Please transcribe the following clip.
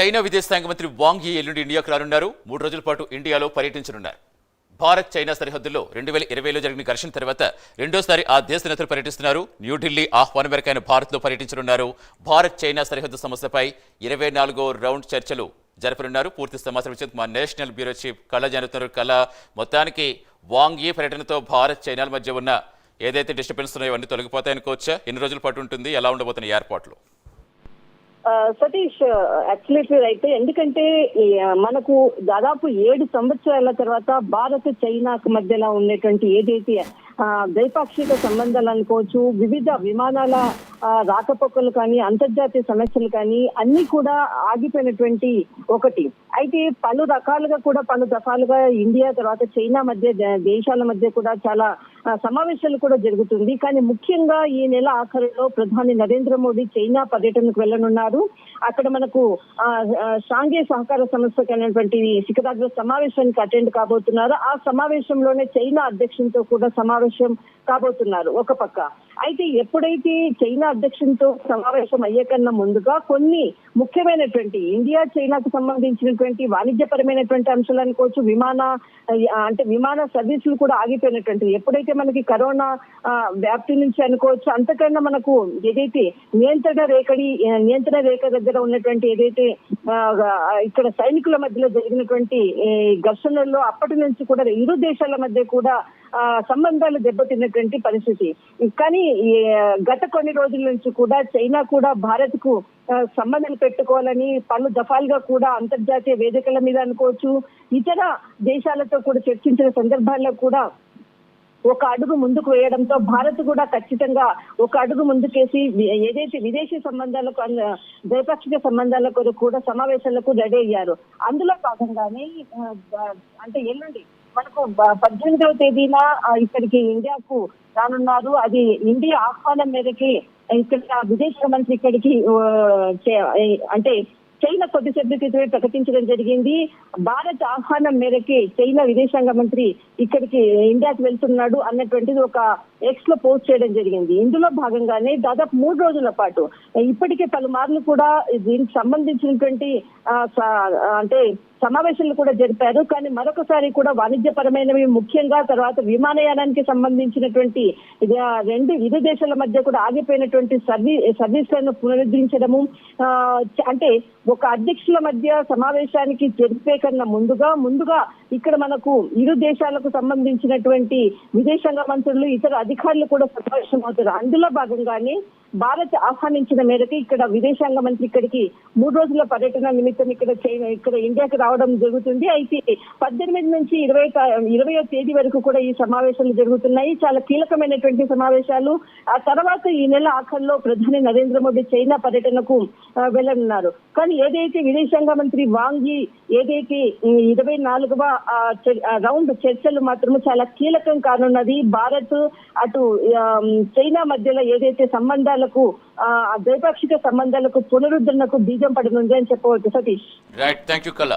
China విదేశాంగ మంత్రి వాంగ్ యీ ఎల్లుండి ఇండియాకు రానున్నారు. మూడు రోజుల పాటు ఇండియాలో పర్యటించనున్నారు. భారత్ చైనా సరిహద్దుల్లో రెండు వేల ఇరవైలో జరిగిన ఘర్షణ తర్వాత రెండోసారి ఆ దేశ నేతలు పర్యటిస్తున్నారు. న్యూఢిల్లీ ఆహ్వానం మేరకు ఆయన భారత్లో పర్యటించనున్నారు. భారత్ చైనా సరిహద్దు సమస్యపై ఇరవై నాలుగో రౌండ్ చర్చలు జరపనున్నారు. పూర్తి సమాచారం ఇచ్చేందుకు మా నేషనల్ బ్యూరో చీఫ్ కళ జరుగుతున్నారు కళ. మొత్తానికి వాంగ్ యీ పర్యటనతో భారత్ చైనాల మధ్య ఉన్న ఏదైతే డిస్టర్బెన్స్ ఉన్నాయో అన్ని తొలగిపోతాయనుకోవచ్చా ఎన్ని రోజుల పాటు ఉంటుంది? ఎలా ఉండబోతున్నాయి ఏర్పాట్లు? సతీష్ యాక్చువల్లీ అయితే ఎందుకంటే మనకు దాదాపు ఏడు సంవత్సరాల తర్వాత భారత్ చైనాకు మధ్యలో ఉన్నటువంటి ఏదైతే ఆ, ద్వైపాక్షిక సంబంధాలు అనుకోవచ్చు వివిధ విమానాల రాకపోకలు కానీ అంతర్జాతీయ సమస్యలు కానీ అన్ని కూడా ఆగిపోయినటువంటి ఒకటి. అయితే పలు రకాలుగా కూడా పలు రకాలుగా ఇండియా తర్వాత చైనా మధ్య దేశాల మధ్య కూడా చాలా సమావేశాలు కూడా జరుగుతుంది. కానీ ముఖ్యంగా ఈ నెల ఆఖరిలో ప్రధాని నరేంద్ర మోడీ చైనా పర్యటనకు వెళ్ళనున్నారు. అక్కడ మనకు ఆ, షాంఘై సహకార సంస్థకి అనేటువంటి శిఖరాగ్ర సమావేశానికి అటెండ్ కాబోతున్నారు. ఆ సమావేశంలోనే చైనా అధ్యక్షునితో కూడా సమావేశం కాబోతున్నారు ఒక పక్క. అయితే ఎప్పుడైతే చైనా అధ్యక్షునితో సమావేశం అయ్యే కన్నా ముందుగా కొన్ని ముఖ్యమైనటువంటి ఇండియా చైనాకు సంబంధించినటువంటి వాణిజ్యపరమైనటువంటి అంశాలు అనుకోవచ్చు విమాన అంటే విమాన సర్వీసులు కూడా ఆగిపోయినటువంటి. ఎప్పుడైతే మనకి కరోనా వ్యాప్తి నుంచి అనుకోవచ్చు అంతకన్నా మనకు ఏదైతే నియంత్రణ రేఖడి నియంత్రణ రేఖ దగ్గర ఉన్నటువంటి ఏదైతే ఇక్కడ సైనికుల మధ్యలో జరిగినటువంటి ఘర్షణల్లో అప్పటి నుంచి కూడా ఇరు దేశాల మధ్య కూడా సంబంధాలు దెబ్బతిన్నటువంటి పరిస్థితి. కానీ గత కొన్ని రోజుల నుంచి కూడా చైనా కూడా భారత్కు సంబంధాలు పెట్టుకోవాలని పలు దఫాలుగా కూడా అంతర్జాతీయ వేదికల మీద అనుకోవచ్చు. ఇతర దేశాలతో కూడా చర్చించిన సందర్భాల్లో కూడా ఒక అడుగు ముందుకు వేయడంతో భారత్ కూడా ఖచ్చితంగా ఒక అడుగు ముందుకేసి ఏదైతే విదేశీ సంబంధాలకు ద్వైపాక్షిక సంబంధాల కొరకు కూడా సమావేశాలకు రెడీ అయ్యారు. అందులో భాగంగానే అంటే ఎల్లుండి మనకు పద్దెనిమిదవ తేదీన ఇక్కడికి ఇండియాకు రానున్నారు. అది ఇండియా ఆహ్వానం మేరకి ఇక్కడ విదేశాంగ మంత్రి ఇక్కడికి అంటే చైనా కొద్దిసేపు క్రితమే ప్రకటించడం జరిగింది. భారత్ ఆహ్వానం మేరకి చైనా విదేశాంగ మంత్రి ఇక్కడికి ఇండియాకి వెళ్తున్నాడు అన్నటువంటిది ఒక ఎక్స్లో పోస్ట్ చేయడం జరిగింది. ఇందులో భాగంగానే దాదాపు మూడు రోజుల పాటు ఇప్పటికే పలుమార్లు కూడా దీనికి సంబంధించినటువంటి అంటే సమావేశాలు కూడా జరిపారు. కానీ మరొకసారి కూడా వాణిజ్యపరమైనవి ముఖ్యంగా తర్వాత విమానయానానికి సంబంధించినటువంటి రెండు ఇరు దేశాల మధ్య కూడా ఆగిపోయినటువంటి సర్వీ సర్వీసులను పునరుద్ధరించడము అంటే ఒక అధ్యక్షుల మధ్య సమావేశానికి జరిపే కన్నా ముందుగా ముందుగా ఇక్కడ మనకు ఇరు దేశాలకు సంబంధించినటువంటి విదేశాంగ మంత్రులు ఇతర అధికారులు కూడా సమావేశం అవుతారు అందులో భాగంగానే భారత్ ఆహ్వానించిన మేరకు ఇక్కడ విదేశాంగ మంత్రి ఇక్కడికి మూడు రోజుల పర్యటన నిమిత్తం ఇక్కడ చైనా ఇక్కడ ఇండియాకి రావడం జరుగుతుంది. అయితే పద్దెనిమిది నుంచి ఇరవై ఇరవయో తేదీ వరకు కూడా ఈ సమావేశాలు జరుగుతున్నాయి. చాలా కీలకమైనటువంటి సమావేశాలు. ఆ తర్వాత ఈ నెల ఆఖరిలో ప్రధాని నరేంద్ర మోడీ చైనా పర్యటనకు ఆ, వెళ్ళనున్నారు. కానీ ఏదైతే విదేశాంగ మంత్రి వాంగి ఏదైతే ఇరవై నాలుగవ రౌండ్ చర్చలు మాత్రం చాలా కీలకం కానున్నది. భారత్ అటు చైనా మధ్యలో ఏదైతే సంబంధాలు సంబంధాలకు ఆ, ద్వైపాక్షిక సంబంధాలకు పునరుద్ధరణకు బీజం పడనుంది అని చెప్పవచ్చు సతీష్. రైట్ థ్యాంక్ యూ కళ